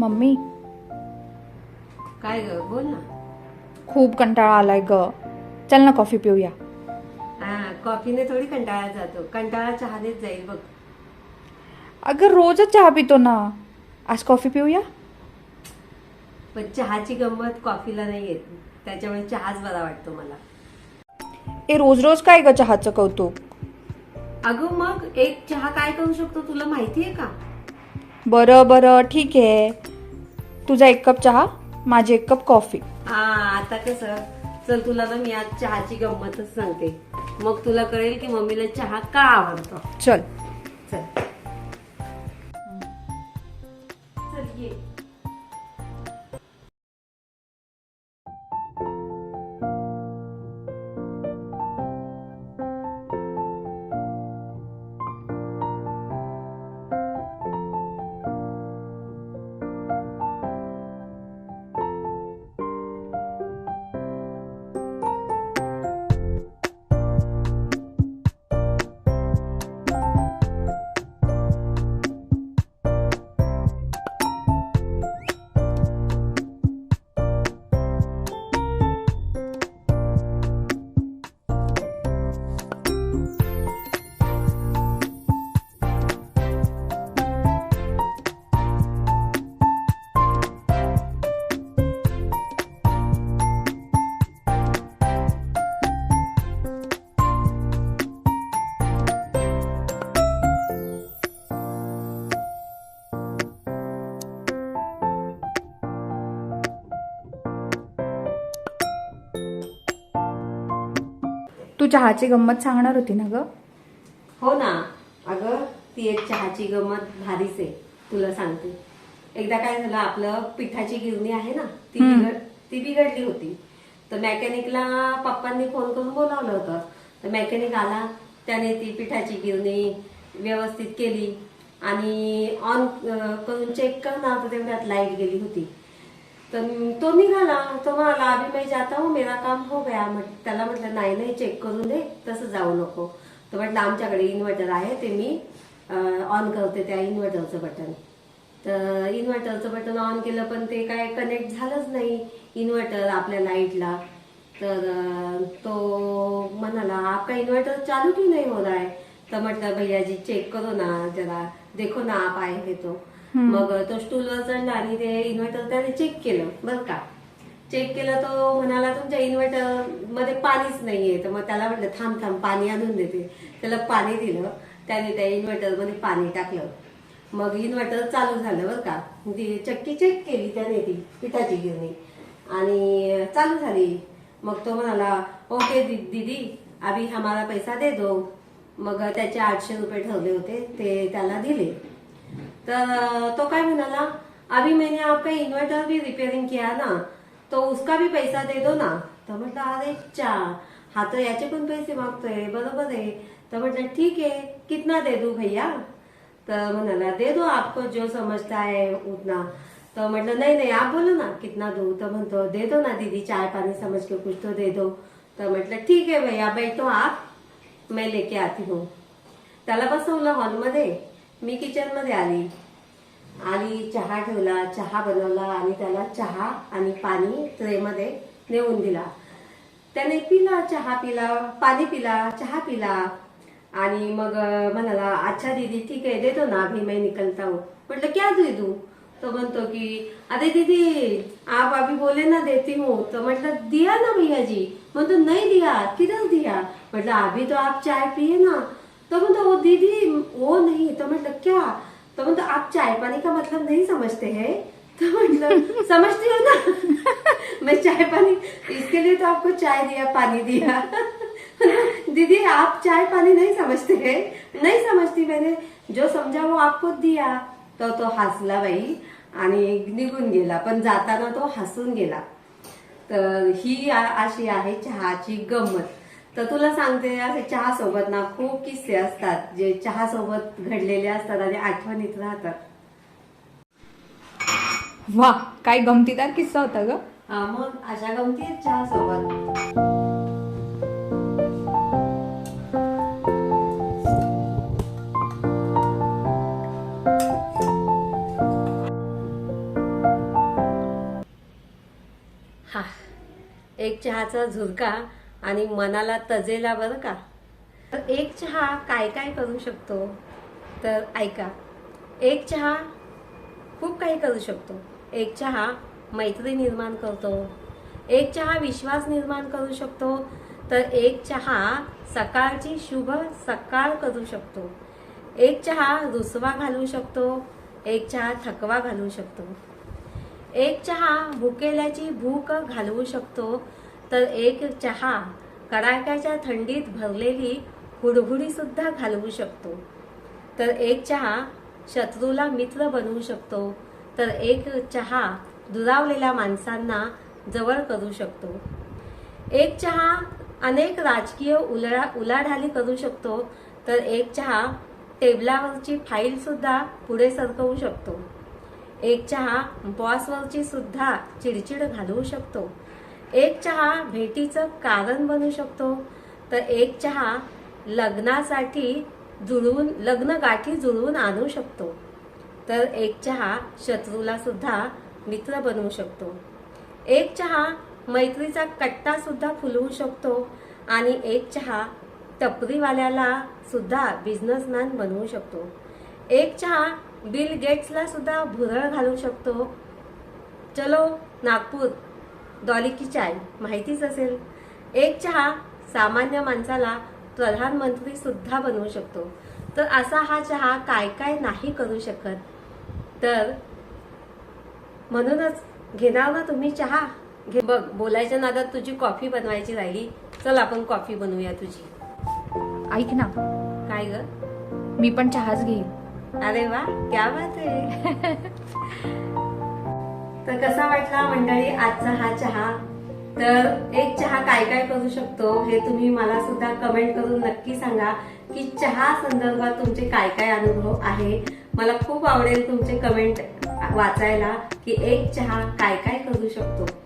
Mummy. काय ग? बोल ना. खूप कंटाळा आलाय ग. चल ना कॉफी पिऊया. हा कॉफीने थोडी कंटाळा जातो. कंटाळा चहानेच जाईल बघ. अगं रोजच चहा पितो ना. आज कॉफी पिऊया? पण चहाची गंमत कॉफीला नाही येत. त्याच्यामुळे चहाच बरा वाटतो मला. ए रोज रोज काय ग चहाचं कौतुक? अगं मग एक चहा काय करू शकतो तुला माहिती आहे का? बरं बरं ठीक आहे. तुझा एक कप चहा माझी एक कप कॉफी. हा आता कसं? चल तुला ना मी आज चहाची गंमतच सांगते. मग तुला कळेल की मम्मीला चहा का आवडतो? चल. तू चहाची गंमत सांगणार होती ना ग? हो ना. अगं ती एक चहाची गंमत भारीच आहे. तुला सांगते. एकदा काय झालं आपलं पिठाची गिरणी आहे ना ती हम्म. बिघड ती बिघडली होती. तर मेकॅनिकला पप्पांनी फोन करून बोलावलं होतं. तर मेकॅनिक आला त्याने ती पिठाची गिरणी व्यवस्थित केली आणि ऑन करून चेक करणार तर तेवढ्यात लाइट गेली होती. तर तो निघाला तो म्हणाला आम्ही मैं जाता हूँ मेरा काम हो गया. म्हट त्याला म्हटलं नाही नाही चेक करून दे तसं जाऊ नको. तर म्हटलं आमच्याकडे इन्व्हर्टर आहे ते मी ऑन करते त्या इन्व्हर्टरचं बटन तर इन्व्हर्टरचं बटन ऑन केलं पण ते काय कनेक्ट झालंच नाही इन्व्हर्टर आपल्या लाईटला तर तो म्हणाला आपका इन्व्हर्टर चालू की नहीं हो रहा है? तर म्हटलं भैया जी चेक करो ना जरा देखो ना आप आए हे तो. मग तो स्टूलवर चढला आणि ते इन्व्हर्टर त्याने चेक केलं बरं का? चेक केलं तो म्हणाला तुमच्या इन्व्हर्टरमध्ये पाणीच नाहीये. तर मग त्याला म्हटलं थांब थांब पाणी आणून देते. त्याला पाणी दिलं त्याने त्या इन्व्हर्टरमध्ये पाणी टाकलं. मग इन्व्हर्टर चालू झालं बरं का? ती चक्की चेक केली त्याने ती पिठाची गिरणी. आणि चालू झाली. मग तो म्हणाला ओके दीदी आम्ही आम्हाला पैसा दे दो मग त्याचे आठशे रुपये ठरले होते ते त्याला दिले. तर तो काय म्हणाला? अभी मैंने आपका इन्वर्टर भी रिपेअरिंग किया ना तो उसका भी पैसा दे दो ना. तर म्हटलं अरे चा हा तर याचे पण पैसे मागतोय बरोबर आहे. तर म्हटलं ठीक आहे कितना दे दू भैया? तर म्हणाला दे दो आपको जो समजता है उतना. तर म्हटलं नाही नाही आप बोलो ना कितना दू? तर म्हणतो दे दो ना दीदी चाय पानी समझ के कुछ तो दे दो. तर म्हटलं ठीक आहे भैया बैठो आप मैं लेके आती हूँ. त्याला बसवलं हॉलमध्ये. मी किचनमध्ये आली. आली चहा ठेवला चहा बनवला आणि त्याला चहा आणि पाणी ट्रेमध्ये नेऊन दिला. त्याने पिला चहा पिला पाणी पिला चहा पिला. आणि मग म्हणाला अच्छा दीदी ठीक आहे देतो ना अभी मैं निकलता हूँ. म्हटलं क्या दे तू तो म्हणतो की अरे दीदी आप अभी बोले ना देती हूँ. तो म्हटलं दिया ना भैया जी. म्हणतो नहीं दिया किधर दिया? म्हटलं अभी तो आप चाय पिए ना तो बोलता वो दीदी वो नहीं तो मतलब क्या? तो बोलता आप चाय पानी का मतलब नहीं समझते हैं? तो मतलब समझती हो ना? मैं चाय पानी इसके लिए तो आपको चाय दिया पानी दिया। दीदी आप चाय पानी नहीं समझते हैं? नहीं समझती मैंने जो समझा वो आपको दिया। तो तो हसला बाई आणि निघून गेला पण जाताना तो हसून गेला. तर ही अशी आहे चहाची गंमत. तर तुला सांगते असे चहा सोबत ना खूप किस्से असतात जे चहा सोबत घडलेले असतात आणि आठवणीत राहतात. वा काय गमतीदार किस्सा होता ग. हा मग अशा गमती चहा सोबत एक चहाचा झुरका आणि मनाला तजेला बरं का. तर एक चहा काय काय करू शकतो? तर ऐका एक चहा खूप काही करू शकतो. एक चहा मैत्री निर्माण करतो. एक चहा विश्वास निर्माण करू शकतो. तर एक चहा सकाळची शुभ सकाळ करू शकतो. एक चहा रुसवा घालू शकतो. एक चहा थकवा घालू शकतो. एक चहा भुकेल्याची भूक घालवू शकतो. तर एक चहा कडाक्याच्या थंडीत भरलेली हुडहुडी सुद्धा घालवू शकतो. तर एक चहा शत्रूला मित्र बनवू शकतो. तर एक चहा दुरावलेल्या माणसांना जवळ करू शकतो. एक चहा अनेक राजकीय उलळा उलाढाली करू शकतो. तर एक चहा टेबलावरची फाईल सुद्धा पुढे सरकवू शकतो. एक चहा बॉसवरची सुद्धा चिडचिड घालवू शकतो. एक चहा भेटीचं कारण बनू शकतो. तर एक चहा लग्नासाठी जुळवून लग्न गाठी जुळवून आणू शकतो. तर एक चहा शत्रूला सुद्धा मित्र बनवू शकतो. एक चहा मैत्रीचा कट्टा सुद्धा फुलवू शकतो. आणि एक चहा टपरीवाल्याला सुद्धा बिझनेसमॅन बनवू शकतो. एक चहा बिल गेट्सला सुद्धा भुरळ घालू शकतो. चलो नागपूर. डॉली की चाय माहितीच असेल. एक चहा सामान्य माणसाला प्रधानमंत्री सुद्धा बनवू शकतो. तर असा हा चहा काय काय नाही करू शकत. तर म्हणूनच घेणार ना तुम्ही चहा? घे बघ बोलायच्या नादात तुझी कॉफी बनवायची राहिली. चल आपण कॉफी बनवूया तुझी. ऐक ना. काय ग? मी पण चहाच घेईन. अरे वा क्या बात आहे. तर कसा वाटला मंडळी आजचा हा चहा? तर एक चहा काय काय करू शकतो हे तुम्ही मला सुद्धा कमेंट करून नक्की सांगा की चहा संदर्भात तुमचे काय काय अनुभव आहे? मला खूप आवडेल तुमचे कमेंट वाचायला की एक चहा काय काय करू शकतो.